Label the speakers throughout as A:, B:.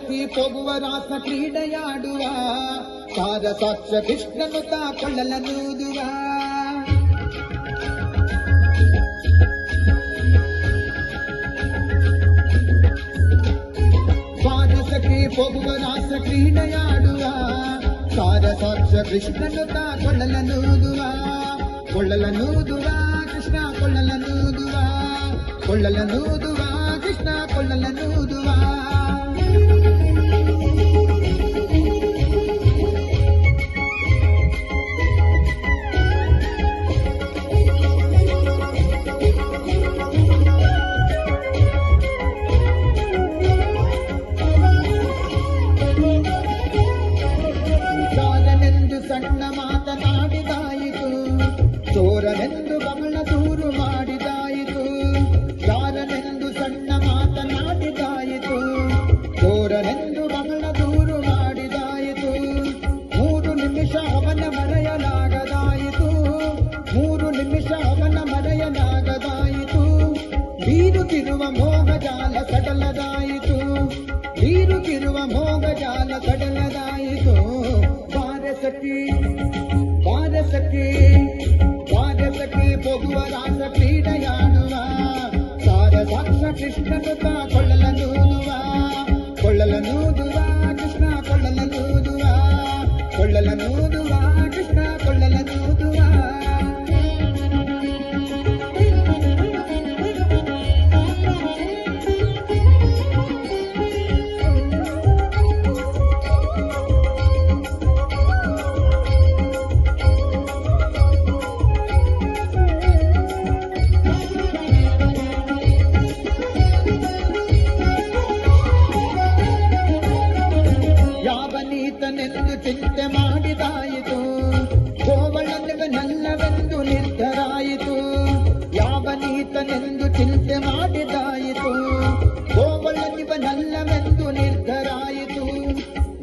A: ಹೋಗುವ ರಾಸ ಕ್ರೀಡೆಯಾಡುವ ಸಾರ ಸಾಕ್ಷ ಕೃಷ್ಣನು ತಾ ಕೊಳ್ಳಲನೂದುವ ಪಾದಸಕ್ಕೆ ಹೋಗುವ ರಾಸ ಕ್ರೀಡೆಯಾಡುವ ಸಾರ ಸಾಕ್ಷ ಕೃಷ್ಣನು ತಾ ಕೊಳ್ಳಲನೂದುವ ಕೊಳ್ಳಲನೂದುವ ಕೃಷ್ಣ ಕೊಳ್ಳಲನೂದುವ ಕೊಳ್ಳಲನೂದುವ ಕೃಷ್ಣ ಕೊಳ್ಳಲನೂದುವ ಸಾರನೆಂದು ಬೀರುತ್ತಿರುವ ಮೋಹಜಾಲ ಸಡಲದಾಯಿತು ಬೀರುತ್ತಿರುವ ಮೋಹಜಾಲ ಸಡಲದಾಯಿತು ಬಾರಸಖಿ ಬಾರಸಖಿ ಬಾರಸಖಿ ಹೋಗುವ ರಾಸ ಕ್ರೀಡೆಯಾಡುವ ಸಾರ ಸಾಕ್ಷ ಕೃಷ್ಣನು ತಾ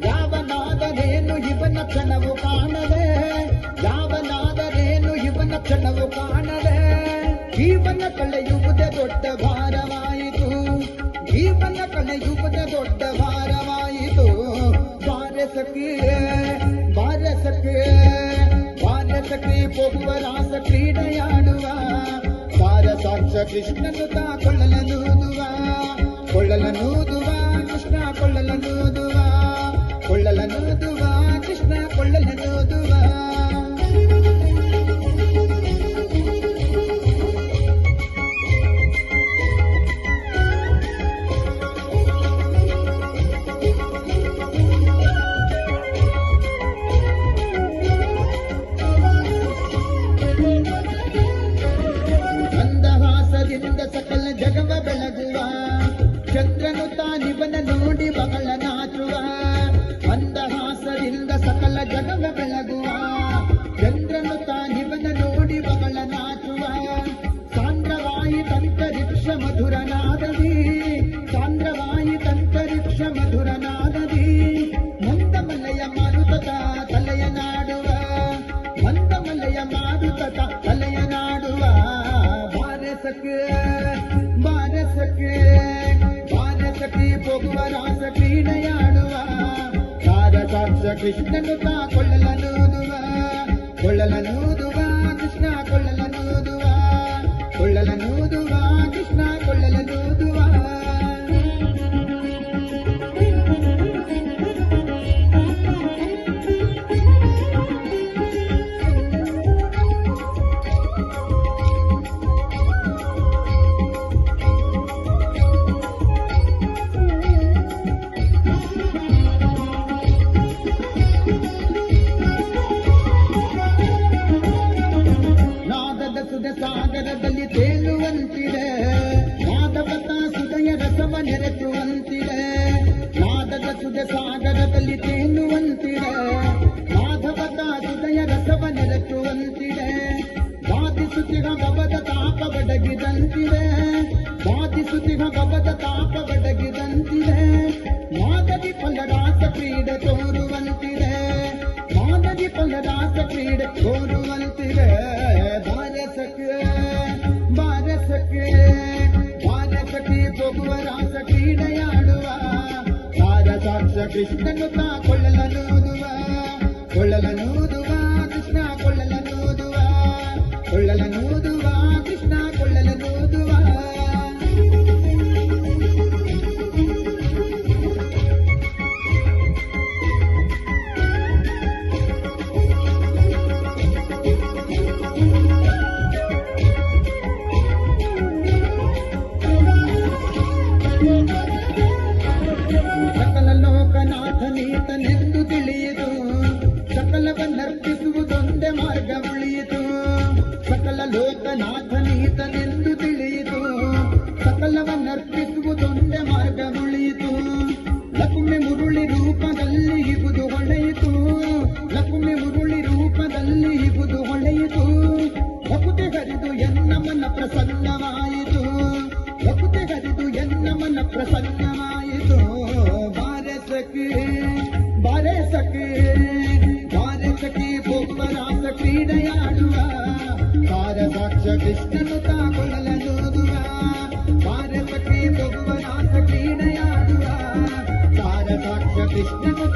A: ಯಾವನಾದರೇನು ಇವನ ಕ್ಷಣವು ಕಾಣದೆ? ಯಾವನಾದರೇನು ಇವನ ಕ್ಷಣವು ಕಾಣದೆ? ಜೀವನ ಕಳೆಯುವುದೇ ದೊಡ್ಡ ಭಾರವಾಯಿತು. ಜೀವನ ಕಳೆಯುವುದೇ ದೊಡ್ಡ ಭಾರವಾಯಿತು. ಬಾರಸಕ್ಕೆ ಬಾರಸಕ್ಕೆ ಬಾರಸಕ್ಕೆ ಹೋಗುವ ರಾಸ ಕ್ರೀಡೆಯಾಡುವ ಸಾರ ಸಾಕ್ಷ ಕೃಷ್ಣನು ತಾ ಕೊಳ್ಳಲನೂದುವ ಕೊಳ್ಳಲನೂದುವ ಮಂದಹಾಸದಿಂದ ಸಕಲ ಜಗವ ಬೆಳಗುವ ಚಂದ್ರನು ತಾನಿವನ ನೋಡಿ ಬಹಳ ನಾಚುವ ಮಂದಹಾಸದಿಂದ ಸಕಲ ಜಗವ ಬೆಳಗುವ सके बार सके बार सकी पोगवरा सकी नयाडवा तार साक्ष कृष्णनु ता కొల్లలనూదువా కొల్లలనూదు ಕ್ರೀಡೆ ತೋರುವಂತಿದೆ ಮಾದರಿ ಫಲರಾಸ ಕ್ರೀಡೆ ತೋರುವಂತಿದೆ ಬಾರಸಕ್ಕೆ ಬಾರಸಕ್ಕೆ ಬಾರಸಕ್ಕೆ ಹೋಗುವ ರಾಸ ಕ್ರೀಡೆಯಾಡುವ ಸಾರ ಸಾಕ್ಷ ಕೃಷ್ಣನು ತಾ ಕೊಳ್ಳಲನೂದುವ ಕೊಳ್ಳಲನೂದುವ ಕೃಷ್ಣ ಕೊಳ್ಳಲನೂದುವ ಕೊಳ್ಳಲನೂದುವ ಲೋಕನಾಥನೀತನೆಂದು ತಿಳಿಯಿತು. ಸಕಲವನ್ನರ್ಪಿಸುವುದೊಂದೇ ಮಾರ್ಗ ಉಳಿಯಿತು ಲಕ್ಷ್ಮಿ ಮುರುಳಿ ರೂಪದಲ್ಲಿ ಇಬುದು ಹೊಳೆಯಿತು. ಲಕ್ಷ್ಮಿ ಮುರುಳಿ ರೂಪದಲ್ಲಿ ಇಬುದು ಹೊಳೆಯಿತು. ಭಕ್ತಿ ಹರಿದು ಎನ್ನ ಮನ ಪ್ರಸನ್ನವಾಯಿತು. ಭಕ್ತಿ ಹರಿದು ಎನ್ನ ಮನ ಪ್ರಸನ್ನವಾಯಿತು. ಬಾರೆ ಸಖಿ ಬಾರೆ ಸಖಿ ಬಾರೆ ಸಖಿ ಬೊಬ್ಬರಾಸ ಕ್ರೀಡೆಯಾಡುವ ಬಾರ कृष्ण